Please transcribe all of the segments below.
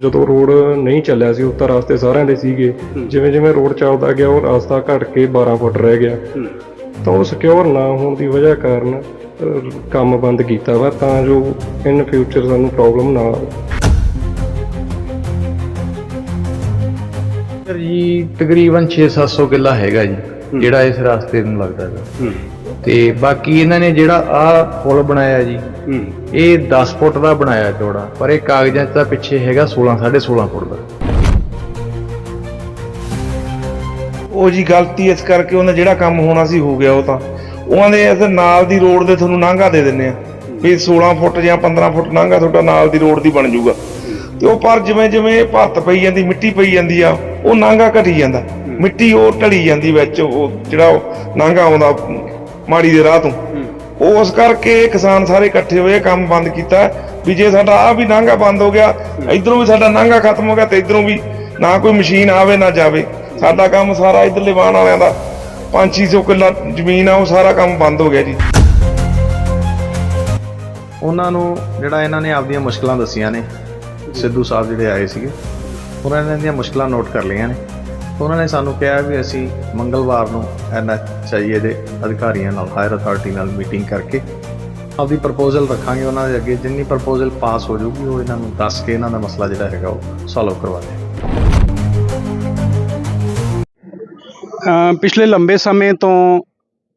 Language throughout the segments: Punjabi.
ਜਦੋਂ ਰੋਡ ਨਹੀਂ ਚੱਲਿਆ ਸੀ ਉੱਤਰ ਰਾਸਤੇ ਸਾਰਿਆਂ ਦੇ ਸੀਗੇ। ਜਿਵੇਂ ਜਿਵੇਂ ਰੋਡ ਚੱਲਦਾ ਗਿਆ ਉਹ ਰਾਸਤਾ ਘਟ ਕੇ 12 ਫੁੱਟ ਰਹਿ ਗਿਆ। ਤਾਂ ਉਹ ਸਿਕਿਉਰ ਨਾ ਹੋਣ ਦੀ ਵਜ੍ਹਾ ਕਾਰਨ ਅਹ, ਕੰਮ ਬੰਦ ਕੀਤਾ ਵਾ ਤਾਂ ਜੋ ਇਨ ਫਿਊਚਰ ਸਾਨੂੰ ਪ੍ਰੋਬਲਮ ਨਾ ਆਵੇ ਸਰ ਜੀ ਤਕਰੀਬਨ 6-700 ਕਿੱਲਾ ਹੈਗਾ ਜੀ ਜਿਹੜਾ ਇਸ ਰਸਤੇ ਨੂੰ ਲੱਗਦਾ ਹੈ। ਤੇ ਬਾਕੀ ਇਹਨਾਂ ਨੇ ਜਿਹੜਾ ਆ ਪੁਲ ਬਣਾਇਆ ਜੀ ਇਹ 10 ਫੁੱਟ ਦਾ ਬਣਾਇਆ ਚੌੜਾ ਪਰ ਇਹ ਕਾਗਜ਼ਾਂ 'ਚ ਤਾਂ ਪਿੱਛੇ ਹੈਗਾ 16 16.5 ਫੁੱਟ ਦਾ। ਉਹ ਜੀ ਗਲਤੀ ਇਸ ਕਰਕੇ ਉਹਨੇ ਜਿਹੜਾ ਕੰਮ ਹੋਣਾ ਸੀ ਹੋ ਗਿਆ ਉਹ ਤਾਂ। ਉਹਨਾਂ ਦੇ ਇਸ ਨਾਲ ਦੀ ਰੋਡ ਦੇ ਤੁਹਾਨੂੰ ਨਾਂਗਾ ਦੇ ਦਿੰਨੇ ਆ। ਵੀ 16 ਫੁੱਟ ਜਾਂ 15 ਫੁੱਟ ਨਾਂਗਾ ਤੁਹਾਡਾ ਨਾਲ ਦੀ ਰੋਡ ਦੀ ਬਣ ਜਾਊਗਾ। ਤੇ ਉਹ ਪਰ ਜਿਵੇਂ ਜਿਵੇਂ ਭਰਤ ਪਈ ਜਾਂਦੀ ਮਿੱਟੀ ਪਈ ਜਾਂਦੀ ਆ ਉਹ ਨਾਂਗਾ ਘਟੀ ਜਾਂਦਾ। ਮਿੱਟੀ ਉਹ ਢਲੀ ਜਾਂਦੀ ਵਿੱਚ ਉਹ ਜਿਹੜਾ ਨਾਂਗਾ ਆਉਂਦਾ ਮਾੜੀ ਦੇ ਰਾਹ ਤੋਂ। ਉਸ ਕਰਕੇ ਕਿਸਾਨ ਸਾਰੇ ਇਕੱਠੇ ਹੋਏ, ਕੰਮ ਬੰਦ ਕੀਤਾ। ਵੀ ਜੇ ਸਾਡਾ ਆ ਵੀ ਨਾਂਗਾ ਬੰਦ ਹੋ ਗਿਆ, ਇਧਰੋਂ ਵੀ ਸਾਡਾ ਨਾਂਗਾ ਖਤਮ ਹੋ ਗਿਆ ਤੇ ਇਧਰੋਂ ਵੀ ਨਾ ਕੋਈ ਮਸ਼ੀਨ ਆਵੇ, ਨਾ ਜਾਵੇ। ਸਾਡਾ ਕੰਮ ਸਾਰਾ ਇਧਰਲੇ ਵਾਹਣ ਵਾਲਿਆਂ ਦਾ। 5-600 ਕਿੱਲਾ ਜ਼ਮੀਨ ਆ, ਉਹ ਸਾਰਾ ਕੰਮ ਬੰਦ ਹੋ ਗਿਆ ਜੀ। ਉਹਨਾਂ ਨੂੰ ਜਿਹੜਾ ਇਹਨਾਂ ਨੇ ਆਪਦੀਆਂ ਮੁਸ਼ਕਲਾਂ ਦੱਸੀਆਂ ਨੇ, ਸਿੱਧੂ ਸਾਹਿਬ ਜਿਹੜੇ ਆਏ ਸੀਗੇ, ਉਹਨਾਂ ਨੇ ਇਹਨਾਂ ਦੀਆਂ ਮੁਸ਼ਕਲਾਂ ਨੋਟ ਕਰ ਲਈਆਂ ਨੇ। ਉਹਨਾਂ ਨੇ ਸਾਨੂੰ ਕਿਹਾ ਵੀ ਅਸੀਂ ਮੰਗਲਵਾਰ ਨੂੰ ਐਨਐਚਆਈਏ ਦੇ ਅਧਿਕਾਰੀਆਂ ਨਾਲ, ਹਾਇਰ ਅਥਾਰਟੀ ਨਾਲ ਮੀਟਿੰਗ ਕਰਕੇ ਆਪਦੀ ਪ੍ਰਪੋਜ਼ਲ ਰੱਖਾਂਗੇ, ਉਹਨਾਂ ਦੇ ਅੱਗੇ ਜਿੰਨੀ ਪ੍ਰਪੋਜ਼ਲ ਪਾਸ ਹੋ ਜਾਊਗੀ, ਉਹ ਇਹਨਾਂ ਨੂੰ ਦੱਸ ਕੇ ਇਹਨਾਂ ਦਾ ਮਸਲਾ ਜਿਹੜਾ ਹੈਗਾ ਉਹ ਸੋਲਵ ਕਰਵਾ ਦੇ ਪਿਛਲੇ ਲੰਬੇ ਸਮੇਂ ਤੋਂ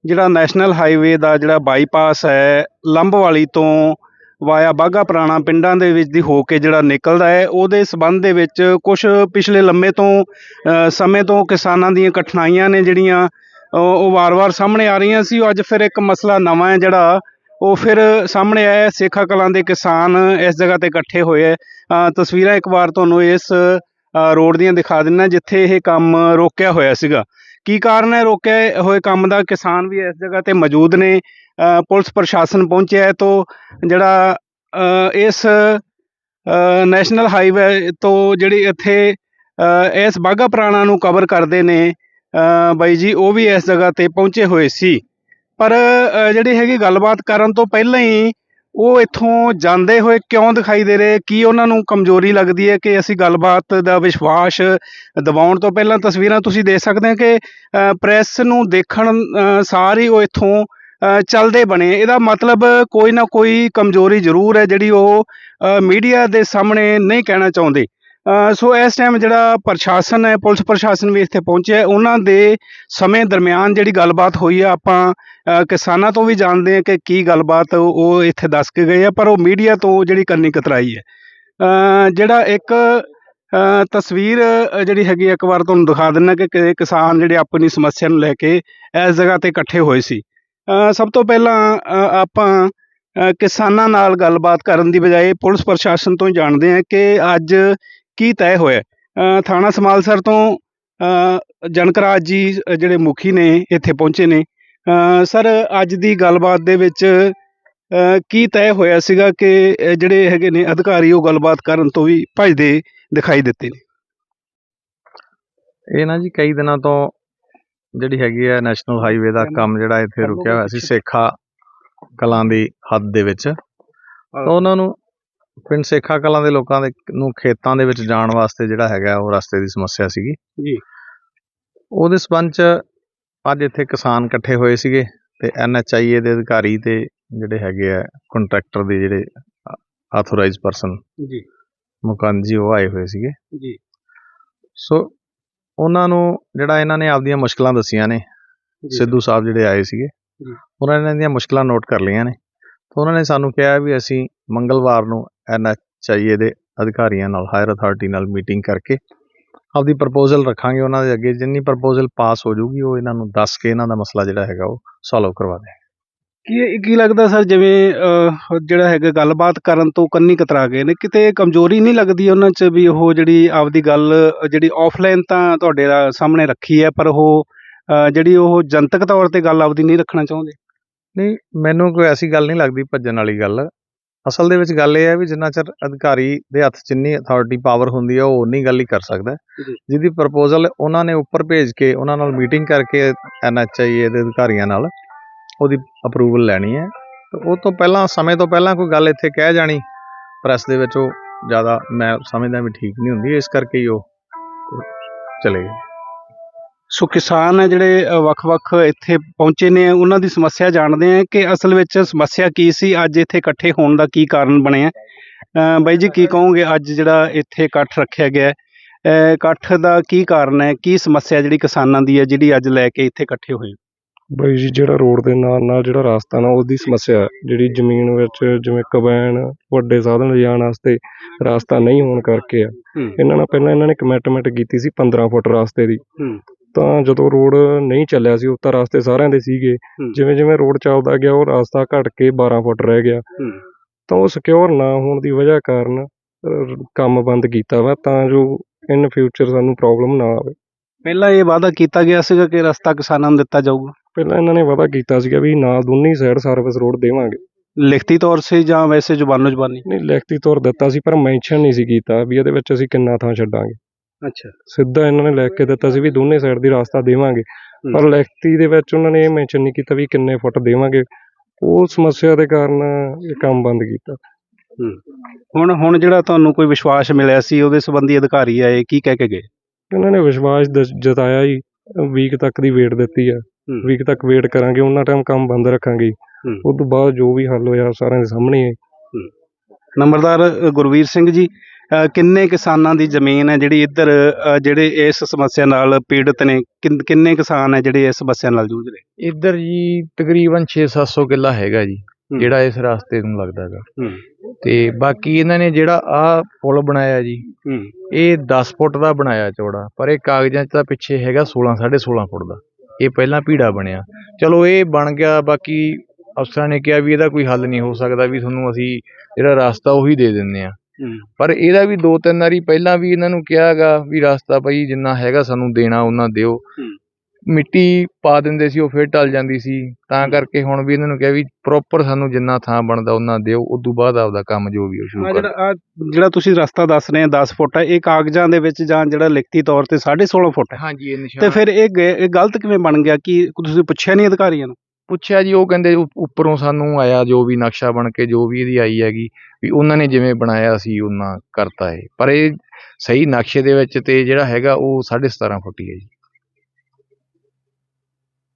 ਜਿਹੜਾ ਨੈਸ਼ਨਲ ਹਾਈਵੇ ਦਾ ਜਿਹੜਾ ਬਾਈਪਾਸ ਹੈ, ਲੰਬਵਾਲੀ ਤੋਂ ਵਾਇਆ ਬਾਗਾ ਪੁਰਾਣਾ ਪਿੰਡਾਂ ਦੇ ਵਿੱਚ ਦੀ ਹੋ ਕੇ ਜਿਹੜਾ ਨਿਕਲਦਾ ਹੈ ਉਹਦੇ ਸਬੰਧ ਦੇ ਵਿੱਚ ਕੁਝ ਪਿਛਲੇ ਲੰਮੇ ਤੋਂ ਅ, ਸਮੇਂ ਤੋਂ ਕਿਸਾਨਾਂ ਦੀਆਂ ਕਠਿਨਾਈਆਂ ਨੇ ਜਿਹੜੀਆਂ ਉਹ ਵਾਰ-ਵਾਰ ਸਾਹਮਣੇ ਆ ਰਹੀਆਂ ਸੀ। ਉਹ ਅੱਜ ਫਿਰ ਇੱਕ ਮਸਲਾ ਨਵਾਂ ਹੈ ਜਿਹੜਾ ਉਹ ਫਿਰ ਸਾਹਮਣੇ ਆਇਆ ਹੈ। ਸੇਖਾ ਕਲਾਂ ਦੇ ਕਿਸਾਨ ਇਸ ਜਗ੍ਹਾ ਤੇ ਇਕੱਠੇ ਹੋਏ ਹੈ। ਅ, ਤਸਵੀਰਾਂ ਇੱਕ ਵਾਰ ਤੁਹਾਨੂੰ ਇਸ ਅ, ਰੋਡ ਦੀਆਂ ਦਿਖਾ ਦਿੰਨਾ ਜਿੱਥੇ ਇਹ ਕੰਮ ਰੋਕਿਆ ਹੋਇਆ ਸੀਗਾ। ਕੀ ਕਾਰਨ ਹੈ ਰੋਕਿਆ ਹੋਏ ਕੰਮ ਦਾ? ਕਿਸਾਨ ਵੀ ਇਸ ਜਗ੍ਹਾ ਤੇ ਮੌਜੂਦ ਨੇ। ਪੁਲਿਸ ਪ੍ਰਸ਼ਾਸਨ ਪਹੁੰਚਿਆ ਹੈ ਤੋਂ ਜਿਹੜਾ ਇਸ ਨੈਸ਼ਨਲ ਹਾਈਵੇ ਤੋਂ ਜਿਹੜੀ ਇੱਥੇ ਇਸ ਬਾਗਾ ਪ੍ਰਾਣਾ ਨੂੰ ਕਵਰ ਕਰਦੇ ਨੇ ਬਾਈ ਜੀ ਉਹ ਵੀ ਇਸ ਜਗ੍ਹਾ ਤੇ ਪਹੁੰਚੇ ਹੋਏ ਸੀ। ਪਰ ਜਿਹੜੀ ਹੈਗੀ ਗੱਲਬਾਤ ਕਰਨ ਤੋਂ ਪਹਿਲਾਂ ਹੀ ਉਹ ਇੱਥੋਂ ਜਾਂਦੇ ਹੋਏ ਕਿਉਂ ਦਿਖਾਈ ਦੇ ਰਹੇ ਕੀ ਉਹਨਾਂ ਨੂੰ ਕਮਜ਼ੋਰੀ ਲੱਗਦੀ ਹੈ ਕਿ ਅਸੀਂ ਗੱਲਬਾਤ ਦਾ ਵਿਸ਼ਵਾਸ ਦਿਵਾਉਣ ਤੋਂ ਪਹਿਲਾਂ ਤਸਵੀਰਾਂ ਤੁਸੀਂ ਦੇਖ ਸਕਦੇ ਹੋ ਕਿ ਅ, ਪ੍ਰੈਸ ਨੂੰ ਦੇਖਣ ਸਾਰ ਹੀ ਉਹ ਇੱਥੋਂ ਚੱਲਦੇ ਬਣੇ। ਇਹਦਾ ਮਤਲਬ ਕੋਈ ਨਾ ਕੋਈ ਕਮਜ਼ੋਰੀ ਜ਼ਰੂਰ ਹੈ ਜਿਹੜੀ ਉਹ ਮੀਡੀਆ ਦੇ ਸਾਹਮਣੇ ਨਹੀਂ ਕਹਿਣਾ ਚਾਹੁੰਦੇ। ਸੋ ਇਸ ਟਾਈਮ ਜਿਹੜਾ ਪ੍ਰਸ਼ਾਸਨ ਹੈ ਪੁਲਿਸ ਪ੍ਰਸ਼ਾਸਨ ਵੀ ਇੱਥੇ ਪਹੁੰਚਿਆ ਉਹਨਾਂ ਦੇ ਸਮੇਂ ਦਰਮਿਆਨ ਜਿਹੜੀ ਗੱਲਬਾਤ ਹੋਈ ਹੈ ਆਪਾਂ ਕਿਸਾਨਾਂ ਤੋਂ ਵੀ ਜਾਣਦੇ ਹਾਂ ਕਿ ਕੀ ਗੱਲਬਾਤ ਉਹ ਇੱਥੇ ਦੱਸ ਕੇ ਗਏ ਆ ਪਰ ਉਹ ਮੀਡੀਆ ਤੋਂ ਜਿਹੜੀ ਕੰਨੀ ਕਤਰਾਈ ਹੈ। ਜਿਹੜਾ ਇੱਕ ਤਸਵੀਰ ਜਿਹੜੀ ਹੈਗੀ ਹੈ, ਇੱਕ ਵਾਰ ਤੁਹਾਨੂੰ ਦਿਖਾ ਦਿੰਨਾ ਕਿ ਕਿਸਾਨ ਜਿਹੜੇ ਆਪਣੀ ਸਮੱਸਿਆ ਨੂੰ ਲੈ ਕੇ ਇਸ ਜਗ੍ਹਾ ਤੇ ਇਕੱਠੇ ਹੋਏ ਸੀ। ਸਭ ਤੋਂ ਪਹਿਲਾਂ ਆਪਾਂ ਕਿਸਾਨਾਂ ਨਾਲ ਗੱਲਬਾਤ ਕਰਨ ਦੀ ਬਜਾਏ ਪੁਲਿਸ ਪ੍ਰਸ਼ਾਸਨ ਤੋਂ ਹੀ ਜਾਣਦੇ ਹਾਂ ਕਿ ਅੱਜ ਕੀ ਤੈਅ ਹੋਇਆ। ਥਾਣਾ ਸਮਾਲਸਰ ਤੋਂ ਅ, ਜਨਕਰਾਜ ਜੀ ਜਿਹੜੇ ਮੁਖੀ ਨੇ ਇੱਥੇ ਪਹੁੰਚੇ ਨੇ। ਸਰ ਅੱਜ ਦੀ ਗੱਲਬਾਤ ਦੇ ਵਿੱਚ ਕੀ ਤੈਅ ਹੋਇਆ ਸੀਗਾ ਕਿ ਜਿਹੜੇ ਹੈਗੇ ਨੇ ਅਧਿਕਾਰੀ ਉਹ ਗੱਲਬਾਤ ਕਰਨ ਤੋਂ ਵੀ ਭੱਜਦੇ ਦਿਖਾਈ ਦਿੱਤੇ ਨੇ? ਇਹ ਨਾ ਜੀ ਕਈ ਦਿਨਾਂ ਤੋਂ ਜਿਹੜੀ ਹੈਗੀ ਹੈ ਨੈਸ਼ਨਲ ਹਾਈਵੇ ਦਾ ਕੰਮ ਜਿਹੜਾ ਇੱਥੇ ਰੁਕਿਆ ਹੋਇਆ ਸੀ ਸੇਖਾ ਕਲਾਂ ਦੀ ਹੱਦ ਦੇ ਵਿੱਚ। ਉਹਨਾਂ ਨੂੰ ਪਿੰਡ ਸੇਖਾ ਕਲਾਂ ਦੇ ਲੋਕਾਂ ਦੇ ਨੂੰ ਖੇਤਾਂ ਦੇ ਵਿੱਚ ਜਾਣ ਵਾਸਤੇ ਜਿਹੜਾ ਹੈਗਾ ਉਹ ਰਸਤੇ ਦੀ ਸਮੱਸਿਆ ਸੀਗੀ। ਜੀ। ਉਹਦੇ ਸਬੰਧ ਚ ਅੱਜ ਇੱਥੇ ਕਿਸਾਨ ਇਕੱਠੇ ਹੋਏ ਸੀਗੇ ਤੇ ਐਨਐਚਆਈਏ ਦੇ ਅਧਿਕਾਰੀ ਤੇ ਜਿਹੜੇ ਹੈਗੇ ਆ ਕੰਟਰੈਕਟਰ ਦੇ ਜਿਹੜੇ ਆਥੋਰਾਈਜ਼ ਪਰਸਨ ਜੀ। ਮੁਕੰਦ ਜੀ ਉਹ ਆਏ ਹੋਏ ਸੀਗੇ। ਜੀ। ਸੋ ਉਹਨਾਂ ਨੂੰ ਜਿਹੜਾ ਇਹਨਾਂ ਨੇ ਆਪਦੀਆਂ ਮੁਸ਼ਕਲਾਂ ਦੱਸੀਆਂ ਨੇ ਸਿੱਧੂ ਸਾਹਿਬ ਜਿਹੜੇ ਆਏ ਸੀਗੇ। ਉਹਨਾਂ ਨੇ ਇਹਨਾਂ ਦੀਆਂ ਮੁਸ਼ਕਲਾਂ ਨੋਟ ਕਰ ਲਈਆਂ ਨੇ। ਤਾਂ ਉਹਨਾਂ ਨੇ ਸਾਨੂੰ ਕਿਹਾ ਵੀ ਅਸੀਂ ਮੰਗਲਵਾਰ ਨੂੰ ਐਨਐਚਆਈਏ ਦੇ ਅਧਿਕਾਰੀਆਂ ਨਾਲ ਹਾਇਰ ਅਥਾਰਟੀ ਨਾਲ ਮੀਟਿੰਗ ਕਰਕੇ ਆਪਦੀ ਪ੍ਰਪੋਜ਼ਲ ਰੱਖਾਂਗੇ ਉਹਨਾਂ ਦੇ ਅੱਗੇ ਜਿੰਨੀ ਪ੍ਰਪੋਜ਼ਲ ਪਾਸ ਹੋ ਜਾਊਗੀ ਉਹ ਇਹਨਾਂ ਨੂੰ ਦੱਸ ਕੇ ਇਹਨਾਂ ਦਾ ਮਸਲਾ ਜਿਹੜਾ ਹੈਗਾ ਉਹ ਸੋਲਵ ਕਰਵਾ ਦੇ ਕੀ ਕੀ ਲੱਗਦਾ ਸਰ ਜਿਵੇਂ ਜਿਹੜਾ ਹੈਗਾ ਗੱਲਬਾਤ ਕਰਨ ਤੋਂ ਕੰਨੀ ਕਤਰਾ ਗਏ ਨੇ? ਕਿਤੇ ਕਮਜ਼ੋਰੀ ਨਹੀਂ ਲੱਗਦੀ ਉਹਨਾਂ 'ਚ ਵੀ ਉਹ ਜਿਹੜੀ ਆਪਦੀ ਗੱਲ ਜਿਹੜੀ ਆਫਲਾਈਨ ਤਾਂ ਤੁਹਾਡੇ ਸਾਹਮਣੇ ਰੱਖੀ ਹੈ ਪਰ ਉਹ ਜਿਹੜੀ ਉਹ ਜਨਤਕ ਤੌਰ ਤੇ ਗੱਲ ਆਪਦੀ ਨਹੀਂ ਰੱਖਣਾ ਚਾਹੁੰਦੇ? ਨਹੀਂ ਮੈਨੂੰ ਕੋਈ ਐਸੀ ਗੱਲ ਨਹੀਂ ਲੱਗਦੀ ਭੱਜਣ ਵਾਲੀ ਗੱਲ। ਅਸਲ ਦੇ ਵਿੱਚ ਗੱਲ ਇਹ ਹੈ ਵੀ ਜਿੰਨਾ ਚਿਰ ਅਧਿਕਾਰੀ ਦੇ ਹੱਥ 'ਚ ਜਿੰਨੀ ਅਥਾਰਟੀ ਪਾਵਰ ਹੁੰਦੀ ਹੈ ਉਹ ਉਨੀ ਗੱਲ ਹੀ ਕਰ ਸਕਦਾ। ਜਿਹਦੀ ਪ੍ਰਪੋਜ਼ਲ ਉਹਨਾਂ ਨੇ ਉੱਪਰ ਭੇਜ ਕੇ ਉਹਨਾਂ ਨਾਲ ਮੀਟਿੰਗ ਕਰਕੇ ਐਨਐਚਆਈਏ ਦੇ ਅਧਿਕਾਰੀਆਂ ਨਾਲ ਉਹਦੀ ਅਪਰੂਵਲ ਲੈਣੀ ਹੈ। ਤੇ ਉਹ ਤੋਂ ਪਹਿਲਾਂ, ਸਮੇਂ ਤੋਂ ਪਹਿਲਾਂ ਕੋਈ ਗੱਲ ਇੱਥੇ ਕਹਿ ਜਾਣੀ ਪ੍ਰੈਸ ਦੇ ਵਿੱਚ ਉਹ ਜ਼ਿਆਦਾ ਮੈਂ ਸਮਝਦਾ ਵੀ ਠੀਕ ਨਹੀਂ ਹੁੰਦੀ, ਇਸ ਕਰਕੇ ਹੀ ਉਹ ਚਲੇ ਗਏ। ਸੋ ਕਿਸਾਨ ਹੈ ਜਿਹੜੇ ਵੱਖ-ਵੱਖ ਇੱਥੇ ਪਹੁੰਚੇ ਨੇ, ਉਹਨਾਂ ਦੀ ਸਮੱਸਿਆ ਜਾਣਦੇ ਆ ਕਿ ਅਸਲ ਵਿੱਚ ਸਮੱਸਿਆ ਕੀ ਸੀ, ਅੱਜ ਇੱਥੇ ਇਕੱਠੇ ਹੋਣ ਦਾ ਕੀ ਕਾਰਨ ਬਣਿਆ ਬਾਈ ਜੀ ਕੀ ਕਹੋਗੇ, ਅੱਜ ਜਿਹੜਾ ਇੱਥੇ ਇਕੱਠ ਰੱਖਿਆ ਗਿਆ ਇਕੱਠ ਦਾ ਕੀ ਕਾਰਨ ਹੈ, ਕੀ ਸਮੱਸਿਆ ਜਿਹੜੀ ਕਿਸਾਨਾਂ ਦੀ ਹੈ, ਜਿਹੜੀ ਅੱਜ ਲੈ ਕੇ ਇੱਥੇ ਇਕੱਠੇ ਹੋਏ ਬਈ ਜੀ ਜਿਹੜਾ ਰੋਡ ਦੇ ਨਾਲ ਨਾਲ ਜਿਹੜਾ ਰਸਤਾ ਨਾ ਉਹਦੀ ਸਮੱਸਿਆ ਹੈ। ਜਿਹੜੀ ਜ਼ਮੀਨ ਵਿੱਚ ਜਿਵੇਂ ਕਬੈਨ ਵੱਡੇ ਸਾਧਨ ਲਿਜਾਣ ਵਾਸਤੇ ਰਸਤਾ ਨਹੀਂ ਹੋਣ ਕਰਕੇ ਆ। ਹੂੰ। ਇਹਨਾਂ ਨਾਲ ਪਹਿਲਾਂ ਇਹਨਾਂ ਨੇ ਕਮਿਟਮੈਂਟ ਕੀਤੀ ਸੀ 15 ਫੁੱਟ ਰਸਤੇ ਦੀ। ਹੂੰ। ਤਾਂ ਜਦੋਂ ਰੋਡ ਨਹੀਂ ਚੱਲਿਆ ਸੀ ਉੱਤਰ ਰਸਤੇ ਸਾਰਿਆਂ ਦੇ ਸੀਗੇ। ਹੂੰ। ਜਿਵੇਂ ਜਿਵੇਂ ਰੋਡ ਚੱਲਦਾ ਗਿਆ ਉਹ ਰਸਤਾ ਘਟ ਕੇ 12 ਫੁੱਟ ਰਹਿ ਗਿਆ। ਹੂੰ। ਤਾਂ ਉਹ ਸਿਕਿਉਰ ਨਾ ਹੋਣ ਦੀ ਵਜ੍ਹਾ ਕਾਰਨ ਅਹ, ਕੰਮ ਬੰਦ ਕੀਤਾ ਵਾ ਤਾਂ ਜੋ ਇਨ ਫਿਊਚਰ ਸਾਨੂੰ ਪ੍ਰੋਬਲਮ ਨਾ ਆਵੇ। ਪਹਿਲਾਂ ਇਹ ਵਾਅਦਾ ਕੀਤਾ ਗਿਆ ਸੀਗਾ ਕਿ ਰਸਤਾ ਕਿਸਾਨਾਂ ਨੂੰ ਦਿੱਤਾ ਜਾਊਗਾ। ਪਹਿਲਾਂ ਇਹਨਾਂ ਨੇ ਵਾਅਦਾ ਕੀਤਾ ਸੀਗਾ ਵੀ ਨਾਲ ਦੋਨੀ ਸਾਈਡ ਸਰਵਿਸ ਰੋਡ ਦੇਵਾਂਗੇ। ਲਿਖਤੀ ਤੌਰ 'ਤੇ ਜਾਂ ਵੈਸੇ ਜ਼ੁਬਾਨੋ ਜ਼ੁਬਾਨੀ? ਨਹੀਂ ਲਿਖਤੀ ਤੌਰ ਦਿੱਤਾ ਸੀ ਪਰ ਮੈਂਸ਼ਨ ਨਹੀਂ ਸੀ ਕੀਤਾ ਵੀ ਇਹਦੇ ਵਿੱਚ ਅਸੀਂ ਕਿੰਨਾ ਥਾਂ ਛੱਡਾਂਗੇ। ਅੱਛਾ। ਸਿੱਧਾ ਇਹਨਾਂ ਨੇ ਲਿਖ ਕੇ ਦਿੱਤਾ ਸੀ ਵੀ ਦੋਨੇ ਸਾਈਡ ਦੀ ਰਸਤਾ ਦੇਵਾਂਗੇ। ਪਰ ਲਿਖਤੀ ਦੇ ਵਿੱਚ ਉਹਨਾਂ ਨੇ ਇਹ ਮੈਂਸ਼ਨ ਨਹੀਂ ਕੀਤਾ ਵੀ ਕਿੰਨੇ ਫੁੱਟ ਦੇਵਾਂਗੇ। ਉਹ ਸਮੱਸਿਆ ਦੇ ਕਾਰਨ ਇਹ ਕੰਮ ਬੰਦ ਕੀਤਾ। ਹੁਣ ਹੁਣ ਜਿਹੜਾ ਤੁਹਾਨੂੰ ਕੋਈ ਵਿਸ਼ਵਾਸ ਮਿਲਿਆ ਸੀ ਉਹਦੇ ਸੰਬੰਧੀ ਅਧਿਕਾਰੀ ਆਏ ਕੀ ਕਹਿ ਕੇ ਗਏ? ਇਹਨਾਂ ਨੇ ਵਿਸ਼ਵਾਸ ਜਤਾਇਆ ਹੀ ਵੀਕ ਤੱਕ ਦੀ ਵੇਟ ਦਿੱਤੀ ਆ ਹੂੰ। ਵੀਕ ਤੱਕ ਵੇਟ ਕਰਾਂਗੇ ਉਹਨਾਂ ਟਾਈਮ ਕੰਮ ਬੰਦ ਰੱਖਾਂਗੇ ਹੂੰ। ਉਸ ਤੋਂ ਬਾਅਦ ਜੋ ਵੀ ਹੱਲ ਹੋਇਆ ਸਾਰਿਆਂ ਦੇ ਸਾਹਮਣੇ ਹੈ ਨੰਬਰਦਾਰ ਅ, ਗੁਰਵੀਰ ਸਿੰਘ ਜੀ ਅ, ਕਿੰਨੇ ਕਿਸਾਨਾਂ ਦੀ ਜ਼ਮੀਨ ਹੈ ਜਿਹੜੀ ਇੱਧਰ ਅ, ਜਿਹੜੇ ਇਸ ਸਮੱਸਿਆ ਨਾਲ ਪੀੜਤ ਨੇ ਕਿੰਨ- ਕਿੰਨੇ ਕਿਸਾਨ ਹੈ ਜਿਹੜੇ ਇਸ ਸਮੱਸਿਆ ਨਾਲ ਜੂਝ ਰਹੇ ਇੱਧਰ ਜੀ ਤਕਰੀਬਨ 6-700 ਕਿੱਲਾ ਹੈਗਾ ਜੀ। ਜਿਹੜਾ ਇਸ ਰਸਤੇ ਨੂੰ ਲੱਗਦਾ ਹੈਗਾ। ਤੇ ਬਾਕੀ ਇਹਨਾਂ ਨੇ ਜਿਹੜਾ ਆ ਪੁਲ ਬਣਾਇਆ ਜੀ ਇਹ 10 ਫੁੱਟ ਦਾ ਬਣਾਇਆ ਚੌੜਾ ਪਰ ਇਹ ਕਾਗਜ਼ਾਂ 'ਚ ਤਾਂ ਪਿੱਛੇ ਹੈਗਾ 16 16.5 ਫੁੱਟ ਦਾ। ਇਹ ਪਹਿਲਾਂ ਭੀੜਾ ਬਣਿਆ। ਚਲੋ ਇਹ ਬਣ ਗਿਆ ਬਾਕੀ ਅਫਸਰਾਂ ਨੇ ਕਿਹਾ ਵੀ ਇਹਦਾ ਕੋਈ ਹੱਲ ਨਹੀਂ ਹੋ ਸਕਦਾ ਵੀ ਤੁਹਾਨੂੰ ਅਸੀਂ ਜਿਹੜਾ ਰਸਤਾ ਉਹੀ ਦੇ ਦਿੰਦੇ ਆ ਪਰ ਇਹਦਾ ਵੀ ਦੋ ਤਿੰਨ ਵਾਰੀ ਪਹਿਲਾਂ ਵੀ ਇਹਨਾਂ ਨੂੰ ਕਿਹਾਗਾ ਵੀ ਰਸਤਾ ਭਾਈ ਜਿੰਨਾ ਹੈਗਾ ਸਾਨੂੰ ਦੇਣਾ ਉਹਨਾਂ ਦਿਓ। ਮਿੱਟੀ ਪਾ ਦਿੰਦੇ ਸੀ ਉਹ ਫਿਰ ਢਲ ਜਾਂਦੀ ਸੀ। ਤਾਂ ਕਰਕੇ ਹੁਣ ਵੀ ਇਹਨਾਂ ਨੂੰ ਕਿਹਾ ਵੀ ਪ੍ਰੋਪਰ ਸਾਨੂੰ ਜਿੰਨਾ ਥਾਂ ਬਣਦਾ ਉਹਨਾਂ ਦਿਓ ਉਸ ਤੋਂ ਬਾਅਦ ਆਪਦਾ ਕੰਮ ਜੋ ਵੀ ਉਹ ਆ ਸ਼ੁਰੂ ਕਰ ਜਿਹੜਾ ਆਹ ਜਿਹੜਾ ਤੁਸੀਂ ਰਸਤਾ ਦੱਸ ਰਹੇ ਆ 10 ਫੁੱਟ ਹੈ ਇਹ ਕਾਗਜ਼ਾਂ ਦੇ ਵਿੱਚ ਜਾਂ ਜਿਹੜਾ ਲਿਖਤੀ ਤੌਰ ਤੇ 16.5 ਫੁੱਟ ਹੈ। ਹਾਂਜੀ ਇਹ ਨਿਸ਼ਾਨ। ਤੇ ਫਿਰ ਇਹ ਇਹ ਗਲਤ ਕਿਵੇਂ ਬਣ ਗਿਆ? ਕਿ ਤੁਸੀਂ ਪੁੱਛਿਆ ਨਹੀਂ ਅਧਿਕਾਰੀਆਂ ਨੂੰ? ਪੁੱਛਿਆ ਜੀ ਉਹ ਕਹਿੰਦੇ ਉ- ਉੱਪਰੋਂ ਸਾਨੂੰ ਆਇਆ ਜੋ ਵੀ ਨਕਸ਼ਾ ਬਣ ਕੇ ਜੋ ਵੀ ਇਹਦੀ ਆਈ ਹੈਗੀ ਵੀ ਉਹਨਾਂ ਨੇ ਜਿਵੇਂ ਬਣਾਇਆ ਸੀ ਉਹਨਾਂ ਕਰਤਾ ਹੈ ਪਰ ਇਹ ਸਹੀ ਨਕਸ਼ੇ ਦੇ ਵਿੱਚ ਤੇ ਜਿਹੜਾ ਹੈਗਾ ਉਹ 17.5 ਫੁੱਟ ਹੀ ਹੈ ਜੀ।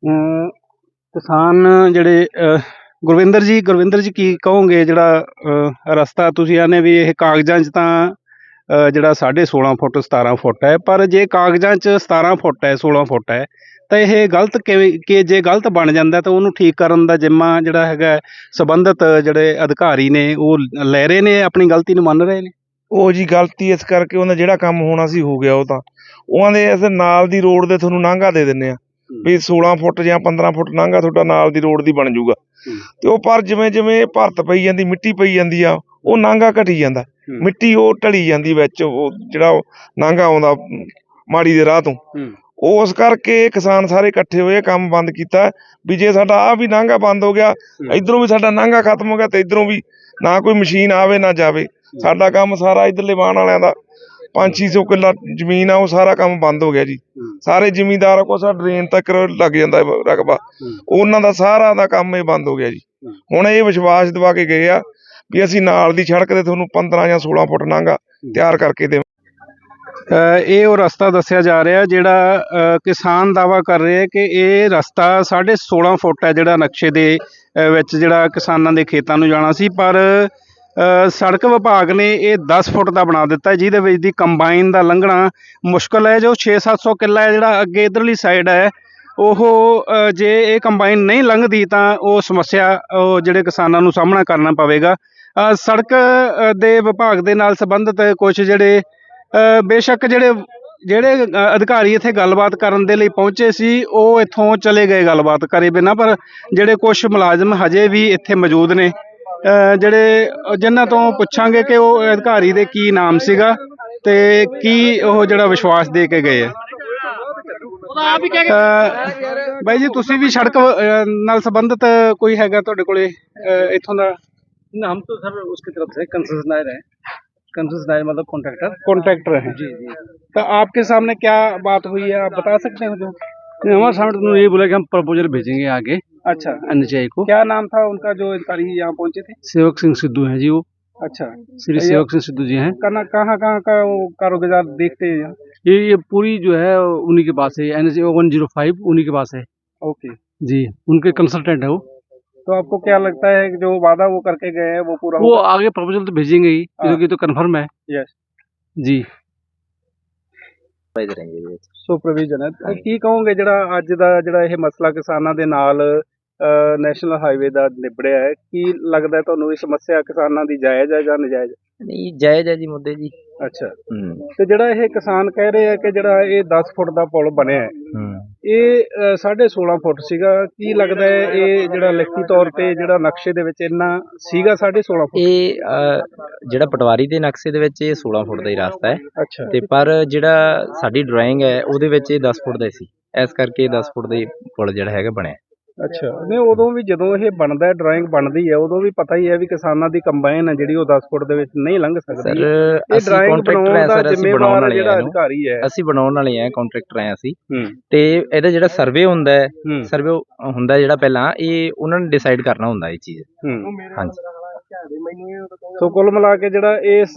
ਕਿਸਾਨ ਜਿਹੜੇ ਗੁਰਵਿੰਦਰ ਜੀ ਗੁਰਵਿੰਦਰ ਜੀ ਕੀ ਕਹੋਗੇ ਜਿਹੜਾ ਰਸਤਾ ਤੁਸੀਂ ਆਨੇ ਵੀ ਇਹ ਕਾਗਜ਼ਾਂ 'ਚ ਤਾਂ ਅਹ, ਜਿਹੜਾ 16.5 ਫੁੱਟ 17 ਫੁੱਟ ਹੈ ਪਰ ਜੇ ਕਾਗਜ਼ਾਂ 'ਚ 17 ਫੁੱਟ ਹੈ 16 ਫੁੱਟ ਹੈ ਤਾਂ ਇਹ ਗਲਤ ਕਿਵੇਂ ਕਿ ਜੇ ਗਲਤ ਬਣ ਜਾਂਦਾ ਤਾਂ ਉਹਨੂੰ ਠੀਕ ਕਰਨ ਦਾ ਜਿੰਮਾ ਜਿਹੜਾ ਹੈਗਾ ਸੰਬੰਧਿਤ ਜਿਹੜੇ ਅਧਿਕਾਰੀ ਨੇ ਉਹ ਲੈ ਰਹੇ ਨੇ ਆਪਣੀ ਗਲਤੀ ਨੂੰ ਮੰਨ ਰਹੇ ਨੇ? ਉਹ ਜੀ ਗਲਤੀ ਇਸ ਕਰਕੇ ਉਹਨਾਂ ਜਿਹੜਾ ਕੰਮ ਹੋਣਾ ਸੀ ਹੋ ਗਿਆ ਉਹ ਤਾਂ। ਉਹਨਾਂ ਦੇ ਇਸ ਨਾਲ ਦੀ ਰੋਡ ਦੇ ਤੁਹਾਨੂੰ ਨਾਂਗਾ ਦੇ ਦਿੰਨੇ ਆ। ਵੀ 16 ਫੁੱਟ ਜਾਂ 15 ਫੁੱਟ ਨਾਂਗਾ ਤੁਹਾਡਾ ਨਾਲ ਦੀ ਰੋਡ ਦੀ ਬਣ ਜਾਊਗਾ। ਹੂੰ। ਤੇ ਉਹ ਪਰ ਜਿਵੇਂ ਜਿਵੇਂ ਇਹ ਭਰਤ ਪਈ ਜਾਂਦੀ ਮਿੱਟੀ ਪਈ ਜਾਂਦੀ ਆ ਉਹ ਨਾਂਗਾ ਘਟੀ ਜਾਂਦਾ। ਮਿੱਟੀ ਉਹ ਢਲੀ ਜਾਂਦੀ ਵਿੱਚ ਉਹ ਜਿਹੜਾ ਨਾਂਗਾ ਆਉਂਦਾ ਮਾੜੀ ਦੇ ਰਾਹ ਤੋਂ। ਉਸ ਕਰਕੇ ਕਿਸਾਨ ਸਾਰੇ ਇਕੱਠੇ ਹੋਏ ਕੰਮ ਬੰਦ ਕੀਤਾ। ਵੀ ਜੇ ਸਾਡਾ ਆ ਵੀ ਨਾਂਗਾ ਬੰਦ ਹੋ ਗਿਆ ਇਧਰੋਂ ਵੀ ਸਾਡਾ ਨਾਂਗਾ ਖਤਮ ਹੋ ਗਿਆ ਤੇ ਇਧਰੋਂ ਵੀ ਨਾ ਕੋਈ ਮਸ਼ੀਨ ਆਵੇ ਨਾ ਜਾਵੇ। ਸਾਡਾ ਕੰਮ ਸਾਰਾ ਇਧਰਲੇ ਬਾਣ ਵਾਲਿਆਂ ਦਾ 5-600 ਕਿੱਲਾ ਜ਼ਮੀਨ ਆ ਉਹ ਸਾਰਾ ਕੰਮ ਬੰਦ ਹੋ ਗਿਆ ਜੀ। ਸਾਰੇ ਜ਼ਿਮੀਂਦਾਰ ਕੋ ਸਾ ਡਰੇਨ ਤੱਕ ਲੱਗ ਜਾਂਦਾ ਹੈ ਰਕਬਾ। ਉਹਨਾਂ ਦਾ ਸਾਰਾ ਦਾ ਕੰਮ ਇਹ ਬੰਦ ਹੋ ਗਿਆ ਜੀ। ਹੁਣ ਇਹ ਵਿਸ਼ਵਾਸ ਦਿਵਾ ਕੇ ਗਏ ਆ ਵੀ ਅਸੀਂ ਨਾਲ ਦੀ ਸੜਕ ਤੇ ਤੁਹਾਨੂੰ 15 ਜਾਂ 16 ਫੁੱਟ ਨਾਂਗਾ ਤਿਆਰ ਕਰਕੇ ਦੇ ਇਹ ਉਹ ਰਸਤਾ ਦੱਸਿਆ ਜਾ ਰਿਹਾ ਜਿਹੜਾ ਕਿਸਾਨ ਦਾਵਾ ਕਰ ਰਹੇ ਹੈ ਕਿ ਇਹ ਰਸਤਾ 16.5 ਫੁੱਟ ਹੈ ਜਿਹੜਾ ਨਕਸ਼ੇ ਦੇ ਵਿੱਚ ਜਿਹੜਾ ਕਿਸਾਨਾਂ ਦੇ ਖੇਤਾਂ ਨੂੰ ਜਾਣਾ ਸੀ। ਪਰ ਸੜਕ ਵਿਭਾਗ ਨੇ ਇਹ 10 ਫੁੱਟ ਦਾ ਬਣਾ ਦਿੱਤਾ ਜਿਹਦੇ ਵਿੱਚ ਦੀ ਕੰਬਾਈਨ ਦਾ ਲੰਘਣਾ ਮੁਸ਼ਕਲ ਹੈ, ਜੋ 6-700 ਕਿੱਲਾ ਹੈ, ਜਿਹੜਾ ਅੱਗੇ ਇਧਰਲੀ ਸਾਈਡ ਹੈ, ਉਹ ਜੇ ਇਹ ਕੰਬਾਈਨ ਨਹੀਂ ਲੰਘਦੀ ਤਾਂ ਉਹ ਸਮੱਸਿਆ ਜਿਹੜੇ ਕਿਸਾਨਾਂ ਨੂੰ ਸਾਹਮਣਾ ਕਰਨਾ ਪਵੇਗਾ। ਸੜਕ ਦੇ ਵਿਭਾਗ ਦੇ ਨਾਲ ਸੰਬੰਧਿਤ ਕੁਝ ਜਿਹੜੇ ਬੇਸ਼ੱਕ ਜਿਹੜੇ ਜਿਹੜੇ ਅਧਿਕਾਰੀ ਇੱਥੇ ਗੱਲਬਾਤ ਕਰਨ ਦੇ ਲਈ ਪਹੁੰਚੇ ਸੀ, ਉਹ ਇੱਥੋਂ ਚਲੇ ਗਏ ਗੱਲਬਾਤ ਕਰੇ ਬਿਨਾਂ, ਪਰ ਜਿਹੜੇ ਕੁਝ ਮੁਲਾਜ਼ਮ ਹਜੇ ਵੀ ਇੱਥੇ ਮੌਜੂਦ ਨੇ ਜਿਹੜੇ ਅ, ਜਿਨ੍ਹਾਂ ਤੋਂ ਪੁੱਛਾਂਗੇ ਕਿ ਉਹ ਅਧਿਕਾਰੀ ਦੇ ਕੀ ਨਾਮ ਸੀਗਾ ਤੇ ਕੀ ਉਹ ਜਿਹੜਾ ਵਿਸ਼ਵਾਸ ਦੇ ਕੇ ਗਏ ਆ ਅ, ਬਾਈ ਜੀ ਤੁਸੀਂ ਵੀ ਸੜਕ ਅ, ਨਾਲ ਸੰਬੰਧਿਤ ਕੋਈ ਹੈਗਾ ਤੁਹਾਡੇ ਕੋਲੇ ਅ, ਇੱਥੋਂ ਦਾ ना हम तो सर उसकी तरफ से कंसेशनर है कंसेशनर मतलब कॉन्ट्रैक्टर कॉन्ट्रैक्टर हैं जी जी तो आपके सामने क्या बात हुई है आप बता सकते हैं जो नहीं, हमारे सामने तो उन्होंने ये बोला कि हम प्रपोजल भेजेंगे आगे अच्छा एनएचआई को क्या नाम था उनका जो अधिकारी यहाँ पहुंचे थे सेवक सिंह सिद्धू हैं जी वो अच्छा श्री ये- सेवक सिंह सिद्धू जी हैं कहाँ कहाँ कहाँ का वो कारोबार देखते हैं यहाँ? ये ये पूरी जो है उन्हीं के पास है N H one zero five उन्हीं के पास है ओके जी उनके कंसल्टेंट है वो तो आपको क्या लगता है कि जो वादा वो करके गए हैं वो पूरा वो होगा आगे प्रपोजल तो भेजेंगे ही हाँ। क्योंकि तो कन्फर्म है यस जी ਸੋ ਪ੍ਰੋਵੀਜ਼ਨ ਹੈ ਤੇ ਕੀ ਕਹੋਗੇ ਜਿਹੜਾ ਅੱਜ ਦਾ ਜਿਹੜਾ ਇਹ ਮਸਲਾ ਕਿਸਾਨਾਂ ਦੇ ਨਾਲ ਨੈਸ਼ਨਲ ਹਾਈਵੇ ਦਾ ਨਿਬੜਿਆ ਹੈ। ਕੀ ਲੱਗਦਾ ਹੈ ਤੁਹਾਨੂੰ ਇਹ ਸਮੱਸਿਆ ਕਿਸਾਨਾਂ ਦੀ ਜਾਇਜ਼ ਹੈ ਜਾਂ ਨਜਾਇਜ਼? ਨਹੀਂ ਜਾਇਜ਼ ਹੈ ਜੀ ਮੁੱਦੇ ਜੀ। ਅੱਛਾ। ਹੂੰ। ਤੇ ਜਿਹੜਾ ਇਹ ਕਿਸਾਨ ਕਹਿ ਰਹੇ ਆ ਕਿ ਜਿਹੜਾ ਇਹ 10 ਫੁੱਟ ਦਾ ਪੁਲ ਬਣਿਆ ਹੈ ਹੂੰ। ਇਹ ਅ, ਸਾਢੇ 16 ਫੁੱਟ ਸੀਗਾ। ਕੀ ਲੱਗਦਾ ਹੈ ਇਹ ਜਿਹੜਾ ਲਿਖਤੀ ਤੌਰ ਤੇ ਜਿਹੜਾ ਨਕਸ਼ੇ ਦੇ ਵਿੱਚ ਇੰਨਾ ਸੀਗਾ ਸਾਢੇ 16 ਫੁੱਟ? ਇਹ ਅ, ਜਿਹੜਾ ਪਟਵਾਰੀ ਦੇ ਨਕਸ਼ੇ ਦੇ ਵਿੱਚ ਇਹ 16 ਫੁੱਟ ਦਾ ਹੀ ਰਸਤਾ ਹੈ। ਅੱਛਾ। ਤੇ ਪਰ ਜਿਹੜਾ ਸਾਡੀ ਡਰਾਇੰਗ ਹੈ ਉਹਦੇ ਵਿੱਚ ਇਹ 10 ਫੁੱਟ ਦਾ ਹੀ ਸੀ। ਇਸ ਕਰਕੇ ਇਹ 10 ਫੁੱਟ ਦਾ ਹੀ ਪੁਲ ਜਿਹੜਾ ਹੈਗਾ ਬਣਿਆ। ਅੱਛਾ। ਨਹੀਂ ਉਦੋਂ ਵੀ ਜਦੋਂ ਇਹ ਬਣਦਾ ਹੈ ਡਰਾਇੰਗ ਬਣਦੀ ਹੈ ਉਦੋਂ ਵੀ ਪਤਾ ਹੀ ਹੈ ਵੀ ਕਿਸਾਨਾਂ ਦੀ ਕੰਬਾਈਨ ਹੈ ਜਿਹੜੀ ਉਹ 10 ਫੁੱਟ ਦੇ ਵਿੱਚ ਨਹੀਂ ਲੰਘ ਸਕਦੀ। ਇਹ ਡਰਾਇੰਗ ਬਣਾਉਣ ਦਾ ਜ਼ਿੰਮੇਵਾਰ ਜਿਹੜਾ। ਅਧਿਕਾਰੀ ਹੈ। ਅਸੀਂ ਬਣਾਉਣ ਵਾਲੇ ਹਾਂ ਕੰਟਰੈਕਟਰ ਹੈ ਅਸੀਂ। ਤੇ ਇਹਦਾ ਜਿਹੜਾ ਸਰਵੇ ਹੁੰਦਾ ਹੈ ਸਰਵੇ ਹੁੰਦਾ ਜਿਹੜਾ ਪਹਿਲਾਂ ਇਹ ਉਹਨਾਂ ਨੇ ਡਿਸਾਈਡ ਕਰਨਾ ਹੁੰਦਾ ਇਹ ਚੀਜ਼। ਹਾਂਜੀ। ਸੋ ਕੁੱਲ ਮਿਲਾ ਕੇ ਜਿਹੜਾ ਇਸ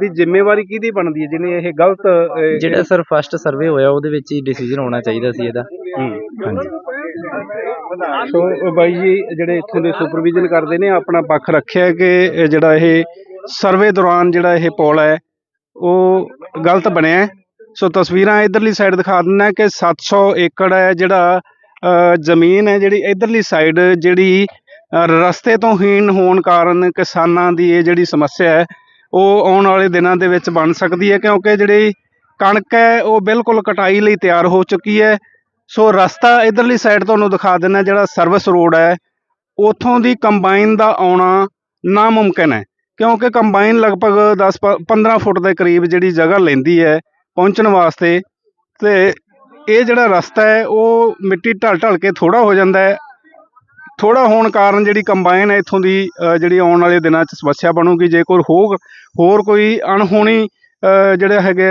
ਦੀ ਜ਼ਿੰਮੇਵਾਰੀ ਕਿਹਦੀ ਬਣਦੀ ਹੈ ਜਿਹਨੇ ਇਹ ਗਲਤ ਜਿਹੜਾ ਸਰ ਫਸਟ ਸਰਵੇ ਹੋਇਆ ਉਹਦੇ ਵਿੱਚ ਹੀ ਡਿਸੀਜਨ ਹੋਣਾ ਚਾਹੀਦਾ ਸੀ ਇਹਦਾ। ਹਾਂਜੀ। ਸੋ ਬਾਈ ਜੀ ਜਿਹੜੇ ਇੱਥੋਂ ਦੇ ਸੁਪਰਵਿਜ਼ਨ ਕਰਦੇ ਨੇ ਆਪਣਾ ਪੱਖ ਰੱਖਿਆ ਕਿ ਜਿਹੜਾ ਇਹ ਸਰਵੇ ਦੌਰਾਨ ਜਿਹੜਾ ਇਹ ਪੁਲ ਹੈ ਉਹ ਗਲਤ ਬਣਿਆ। ਸੋ ਤਸਵੀਰਾਂ ਇਧਰਲੀ ਸਾਈਡ ਦਿਖਾ ਦਿੰਦਾ ਕਿ 700 ਏਕੜ ਹੈ ਜਿਹੜਾ ਜ਼ਮੀਨ ਹੈ ਜਿਹੜੀ ਇਧਰਲੀ ਸਾਈਡ ਜਿਹੜੀ ਰਸਤੇ ਤੋਂ ਹੀਣ ਹੋਣ ਕਾਰਨ ਕਿਸਾਨਾਂ ਦੀ ਇਹ ਜਿਹੜੀ ਸਮੱਸਿਆ ਹੈ ਉਹ ਆਉਣ ਵਾਲੇ ਦਿਨਾਂ ਦੇ ਵਿੱਚ ਬਣ ਸਕਦੀ ਹੈ ਕਿਉਂਕਿ ਜਿਹੜੀ ਕਣਕ ਹੈ ਉਹ ਬਿਲਕੁਲ ਕਟਾਈ ਲਈ ਤਿਆਰ ਹੋ ਚੁੱਕੀ ਹੈ ਸੋ ਰਸਤਾ ਇਧਰਲੀ ਸਾਈਡ ਤੁਹਾਨੂੰ ਦਿਖਾ ਦਿੰਦਾ ਜਿਹੜਾ ਸਰਵਿਸ ਰੋਡ ਹੈ ਉਥੋਂ ਦੀ ਕੰਬਾਈਨ ਦਾ ਆਉਣਾ ਨਾਮੁਮਕਿਨ ਹੈ ਕਿਉਂਕਿ ਕੰਬਾਈਨ ਲਗਭਗ 10 ਪ- 15 ਫੁੱਟ ਦੇ ਕਰੀਬ ਜਿਹੜੀ ਜਗ੍ਹਾ ਲੈਂਦੀ ਹੈ ਪਹੁੰਚਣ ਵਾਸਤੇ ਤੇ ਇਹ ਜਿਹੜਾ ਰਸਤਾ ਹੈ ਉਹ ਮਿੱਟੀ ਢਲ ਢਲ ਕੇ ਥੋੜਾ ਹੋ ਜਾਂਦਾ ਹੈ। ਥੋੜਾ ਹੋਣ ਕਾਰਨ ਜਿਹੜੀ ਕੰਬਾਈਨ ਹੈ ਇੱਥੋਂ ਦੀ ਜਿਹੜੀ ਆਉਣ ਵਾਲੇ ਦਿਨਾਂ 'ਚ ਸਮੱਸਿਆ ਬਣੂਗੀ ਜੇ ਕੋਈ ਹੋਰ ਹੋਰ ਕੋਈ ਅਣਹੋਣੀ ਅ, ਜਿਹੜਾ ਹੈਗੇ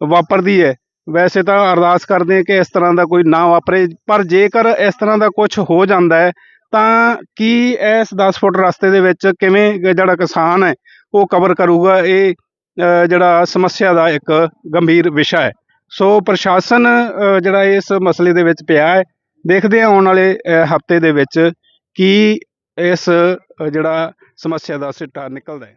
ਵਾਪਰਦੀ ਹੈ ਵੈਸੇ ਤਾਂ ਅਰਦਾਸ ਕਰਦੇ ਹਾਂ ਕਿ ਇਸ ਤਰ੍ਹਾਂ ਦਾ ਕੋਈ ਨਾ ਵਾਪਰੇ, ਪਰ ਜੇਕਰ ਇਸ ਤਰ੍ਹਾਂ ਦਾ ਕੁਝ ਹੋ ਜਾਂਦਾ ਹੈ, ਤਾਂ ਕੀ ਇਸ 10 ਫੁੱਟ ਰਸਤੇ ਦੇ ਵਿੱਚ ਕਿਵੇਂ ਜਿਹੜਾ ਕਿਸਾਨ ਹੈ, ਉਹ ਕਵਰ ਕਰੂਗਾ? ਇਹ ਜਿਹੜਾ ਸਮੱਸਿਆ ਦਾ ਇੱਕ ਗੰਭੀਰ ਵਿਸ਼ਾ ਹੈ। ਸੋ ਪ੍ਰਸ਼ਾਸਨ ਜਿਹੜਾ ਇਸ ਮਸਲੇ ਦੇ ਵਿੱਚ ਪਿਆ ਹੈ, ਦੇਖਦੇ ਹਾਂ ਆਉਣ ਵਾਲੇ ਹਫ਼ਤੇ ਦੇ ਵਿੱਚ ਕੀ ਇਸ ਜਿਹੜਾ ਸਮੱਸਿਆ ਦਾ ਸਿੱਟਾ ਨਿਕਲਦਾ ਹੈ।